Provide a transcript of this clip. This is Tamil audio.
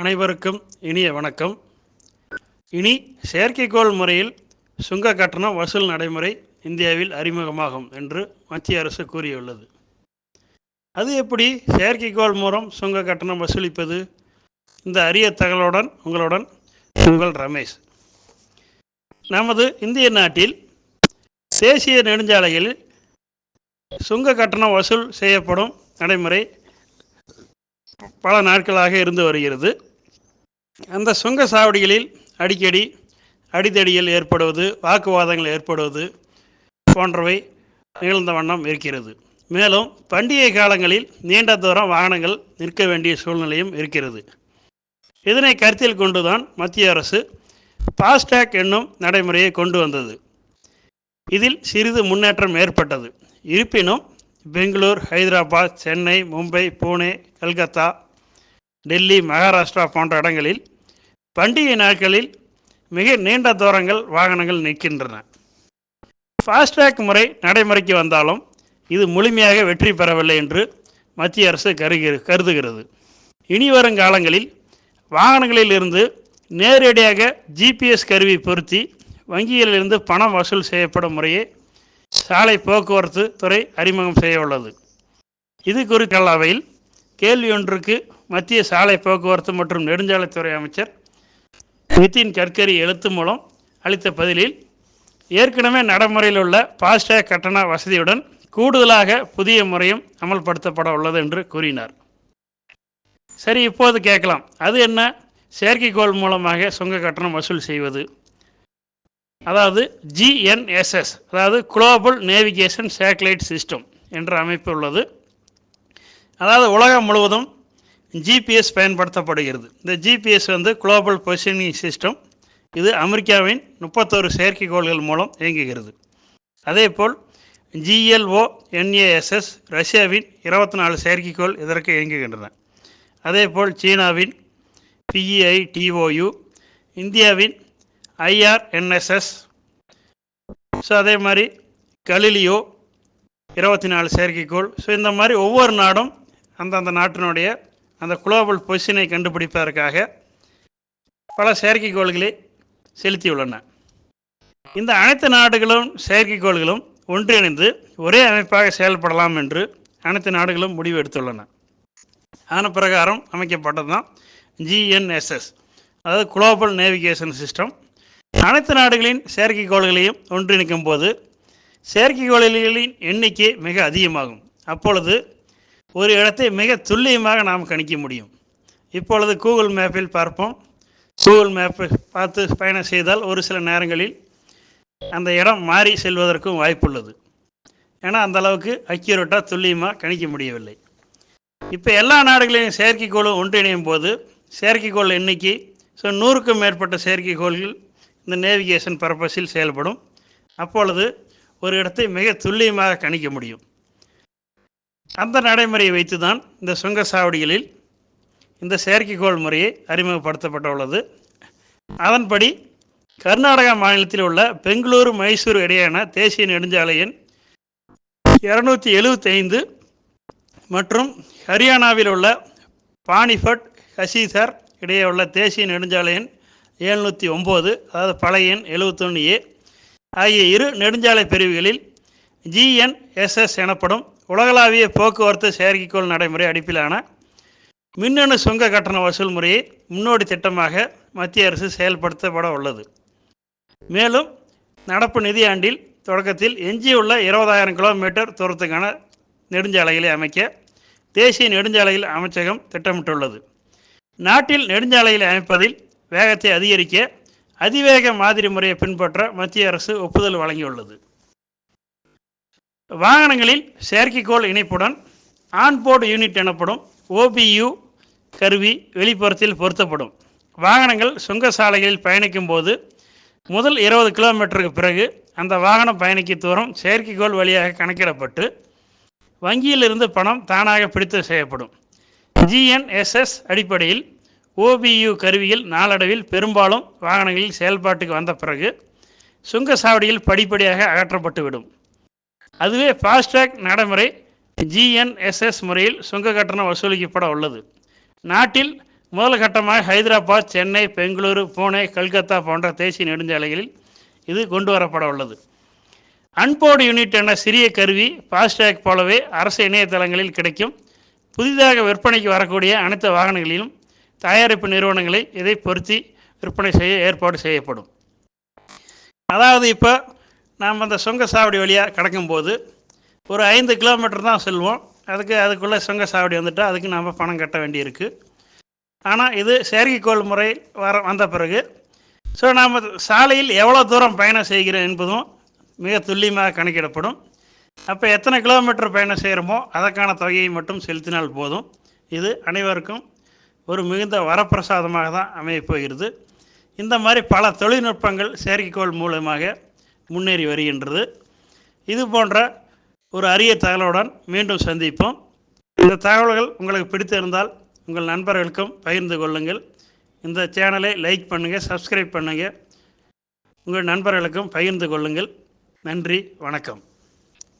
அனைவருக்கும் இனிய வணக்கம். இனி செயற்கைக்கோள் முறையில் சுங்க கட்டணம் வசூல் நடைமுறை இந்தியாவில் அறிமுகமாகும் என்று மத்திய அரசு கூறியுள்ளது. அது எப்படி செயற்கைக்கோள் மூலம் சுங்க கட்டணம் வசூலிப்பது? இந்த அரிய தகவலுடன் உங்களுடன் உங்கள் ரமேஷ். நமது இந்திய நாட்டில் தேசிய நெடுஞ்சாலைகளில் சுங்க கட்டணம் வசூல் செய்யப்படும் நடைமுறை பல நாட்களாக இருந்து வருகிறது. அந்த சுங்க சாவடிகளில் அடிக்கடி அடிதடிகள் ஏற்படுவது வாக்குவாதங்கள் ஏற்படுவது போன்றவை நிகழ்ந்த வண்ணம் இருக்கிறது. மேலும் பண்டிகை காலங்களில் நீண்ட தூரம் வாகனங்கள் நிற்க வேண்டிய சூழ்நிலையும் இருக்கிறது. இதனை கருத்தில் கொண்டுதான் மத்திய அரசு ஃபாஸ்டேக் என்னும் நடைமுறையை கொண்டு வந்தது. இதில் சிறிது முன்னேற்றம் ஏற்பட்டது. இருப்பினும் பெங்களூர் ஹைதராபாத் சென்னை மும்பை புனே கல்கத்தா டெல்லி மகாராஷ்டிரா போன்ற இடங்களில் பண்டிகை நாட்களில் மிக நீண்ட தூரங்கள் வாகனங்கள் நிற்கின்றன. ஃபாஸ்டேக் முறை நடைமுறைக்கு வந்தாலும் இது முழுமையாக வெற்றி பெறவில்லை என்று மத்திய அரசு கருகிற கருதுகிறது. இனி வரும் காலங்களில் வாகனங்களில் இருந்து நேரடியாக ஜிபிஎஸ் கருவி பொருத்தி வங்கிகளிலிருந்து பணம் வசூல் செய்யப்படும் முறையை சாலை போக்குவரத்து துறை அறிமுகம் செய்ய உள்ளது. இது குறித்த அவையில் கேள்வி ஒன்றுக்கு மத்திய சாலை போக்குவரத்து மற்றும் நெடுஞ்சாலைத்துறை அமைச்சர் நிதின் கட்கரி எழுத்து மூலம் அளித்த பதிலில் ஏற்கனவே நடைமுறையில் உள்ள ஃபாஸ்டேக் கட்டண வசதியுடன் கூடுதலாக புதிய முறையும் அமல்படுத்தப்பட உள்ளது என்று கூறினார். சரி இப்போது கேட்கலாம். அது என்ன? செயற்கைக்கோள் மூலமாக சுங்க கட்டணம் வசூல் செய்வது. அதாவது ஜிஎன்எஸ்எஸ் அதாவது குளோபல் நேவிகேஷன் சேட்டலைட் சிஸ்டம் என்ற அமைப்பு உள்ளது. அதாவது உலகம் முழுவதும் ஜிபிஎஸ் பயன்படுத்தப்படுகிறது. இந்த ஜிபிஎஸ் வந்து குளோபல் பொசிஷனிங் சிஸ்டம் இது அமெரிக்காவின் முப்பத்தோரு செயற்கைக்கோள்கள் மூலம் இயங்குகிறது. அதேபோல் ஜிஎல்ஓ என்ஏஎஸ்எஸ் ரஷ்யாவின் இருபத்தி நாலு செயற்கைக்கோள் இதற்கு இயங்குகின்றன. அதேபோல் சீனாவின் பிஇஐ டிஓயு இந்தியாவின் ஐஆர்என்எஸ்எஸ் ஸோ அதே மாதிரி கலிலியோ இருபத்தி நாலு செயற்கைக்கோள். ஸோ இந்த மாதிரி ஒவ்வொரு நாடும் அந்தந்த நாட்டினுடைய அந்த குளோபல் பொசிஷனை கண்டுபிடிப்பதற்காக பல செயற்கைக்கோள்களை செலுத்தியுள்ளன. இந்த அனைத்து நாடுகளும் செயற்கைக்கோள்களும் ஒன்றிணைந்து ஒரே அமைப்பாக செயல்படலாம் என்று அனைத்து நாடுகளும் முடிவு எடுத்துள்ளன. அதன் பிரகாரம் அமைக்கப்பட்டது தான் ஜிஎன்எஸ்எஸ் அதாவது குளோபல் நேவிகேஷன் சிஸ்டம். அனைத்து நாடுகளின் செயற்கைக்கோள்களையும் ஒன்றிணைக்கும் போது செயற்கைக்கோள்களின் எண்ணிக்கை மிக அதிகமாகும். அப்பொழுது ஒரு இடத்தை மிக துல்லியமாக நாம் கணிக்க முடியும். இப்பொழுது கூகுள் மேப்பில் பார்ப்போம். கூகுள் மேப்பை பார்த்து பயணம் செய்தால் ஒரு சில நேரங்களில் அந்த இடம் மாறி செல்வதற்கும் வாய்ப்புள்ளது. ஏன்னா அந்த அளவுக்கு அக்யூரேட்டாக துல்லியமாக கணிக்க முடியவில்லை. இப்போ எல்லா நாடுகளின் செயற்கைக்கோளும் ஒன்றிணையும் போது செயற்கைக்கோள் எண்ணிக்கை ஸோ நூறுக்கும் மேற்பட்ட செயற்கைக்கோள்கள் இந்த நேவிகேஷன் பர்பஸில் செயல்படும். அப்பொழுது ஒரு இடத்தை மிக துல்லியமாக கணிக்க முடியும். அந்த நடைமுறையை வைத்து தான் இந்த சுங்கச்சாவடிகளில் இந்த செயற்கைக்கோள் முறையை அறிமுகப்படுத்தப்பட்டுள்ளது. அதன்படி கர்நாடகா மாநிலத்தில் உள்ள பெங்களூரு மைசூர் இடையேயான தேசிய நெடுஞ்சாலையின் இரநூத்தி எழுபத்தைந்து மற்றும் ஹரியானாவில் உள்ள பானிபட் ஹசீசர் இடையே உள்ள தேசிய நெடுஞ்சாலையின் எழுநூற்றி ஒம்பது அதாவது பழைய எண் எழுபத்தொன்று ஏ ஆகிய இரு நெடுஞ்சாலை பிரிவுகளில் ஜிஎன்எஸ்எஸ் எனப்படும் உலகளாவிய போக்குவரத்து செயற்கைக்கோள் நடைமுறை அடிப்பிலான மின்னணு சுங்க கட்டண வசூல் முறையை முன்னோடி திட்டமாக மத்திய அரசு செயல்படுத்தப்பட உள்ளது. மேலும் நடப்பு நிதியாண்டில் தொடக்கத்தில் எஞ்சியுள்ள இருபதாயிரம் கிலோமீட்டர் தூரத்துக்கான நெடுஞ்சாலைகளை அமைக்க தேசிய நெடுஞ்சாலைகள் அமைச்சகம் திட்டமிட்டுள்ளது. நாட்டில் நெடுஞ்சாலைகளை அமைப்பதில் வேகத்தை அதிகரிக்க அதிவேக மாதிரி முறையை பின்பற்ற மத்திய அரசு ஒப்புதல் வழங்கியுள்ளது. வாகனங்களில் செயற்கைக்கோள் இணைப்புடன் ஆன்போர்டு யூனிட் எனப்படும் ஓபியு கருவி வெளிப்புறத்தில் பொருத்தப்படும். வாகனங்கள் சுங்கசாலைகளில் பயணிக்கும் போது முதல் இருபது கிலோமீட்டருக்கு பிறகு அந்த வாகனம் பயணிக்க தூரம் செயற்கைக்கோள் வழியாக கணக்கிடப்பட்டு வங்கியிலிருந்து பணம் தானாக பிடித்து செய்யப்படும். ஜிஎன்எஸ்எஸ் அடிப்படையில் ஓபியு கருவியில் நாளடைவில் பெரும்பாலும் வாகனங்களில் செயல்பாட்டுக்கு வந்த பிறகு சுங்கசாவடியில் படிப்படியாக அகற்றப்பட்டுவிடும். அதுவே ஃபாஸ்டேக் நடைமுறை ஜிஎன்எஸ்எஸ் முறையில் சுங்க கட்டணம் வசூலிக்கப்பட உள்ளது. நாட்டில் முதல் கட்டமாக ஹைதராபாத் சென்னை பெங்களூரு பூனே கல்கத்தா போன்ற தேசிய நெடுஞ்சாலைகளில் இது கொண்டு வரப்பட உள்ளது. அன்போர்டு யூனிட் என சிறிய கருவி ஃபாஸ்டேக் போலவே அரசு இணையதளங்களில் கிடைக்கும். புதிதாக விற்பனைக்கு வரக்கூடிய அனைத்து வாகனங்களிலும் தயாரிப்பு நிறுவனங்களை இதை பொருத்தி விற்பனை செய்ய ஏற்பாடு செய்யப்படும். அதாவது இப்போ நாம் அந்த சுங்க சாவடி வழியாக கடக்கும்போது ஒரு ஐந்து கிலோமீட்டர் தான் செல்வோம். அதுக்கு அதுக்குள்ளே சுங்க சாவடி வந்துட்டால் அதுக்கு நாம் பணம் கட்ட வேண்டியிருக்கு. ஆனால் இது செயற்கைக்கோள் முறை வர வந்த பிறகு ஸோ நாம் சாலையில் எவ்வளோ தூரம் பயணம் செய்கிறோம் என்பதும் மிக துல்லியமாக கணக்கிடப்படும். அப்போ எத்தனை கிலோமீட்டர் பயணம் செய்கிறோமோ அதற்கான தொகையை மட்டும் செலுத்தினால் போதும். இது அனைவருக்கும் ஒரு மிகுந்த வரப்பிரசாதமாக தான் அமையப் போகிறது. இந்த மாதிரி பல தொழில்நுட்பங்கள் செயற்கைக்கோள் மூலமாக முன்னேறி வருகின்றது. இது போன்ற ஒரு அரிய தகவலுடன் மீண்டும் சந்திப்போம். இந்த தகவல்கள் உங்களுக்கு பிடித்திருந்தால் உங்கள் நண்பர்களுக்கும் பகிர்ந்து கொள்ளுங்கள். இந்த சேனலை லைக் பண்ணுங்கள் சப்ஸ்கிரைப் பண்ணுங்கள் உங்கள் நண்பர்களுக்கும் பகிர்ந்து கொள்ளுங்கள். நன்றி வணக்கம்.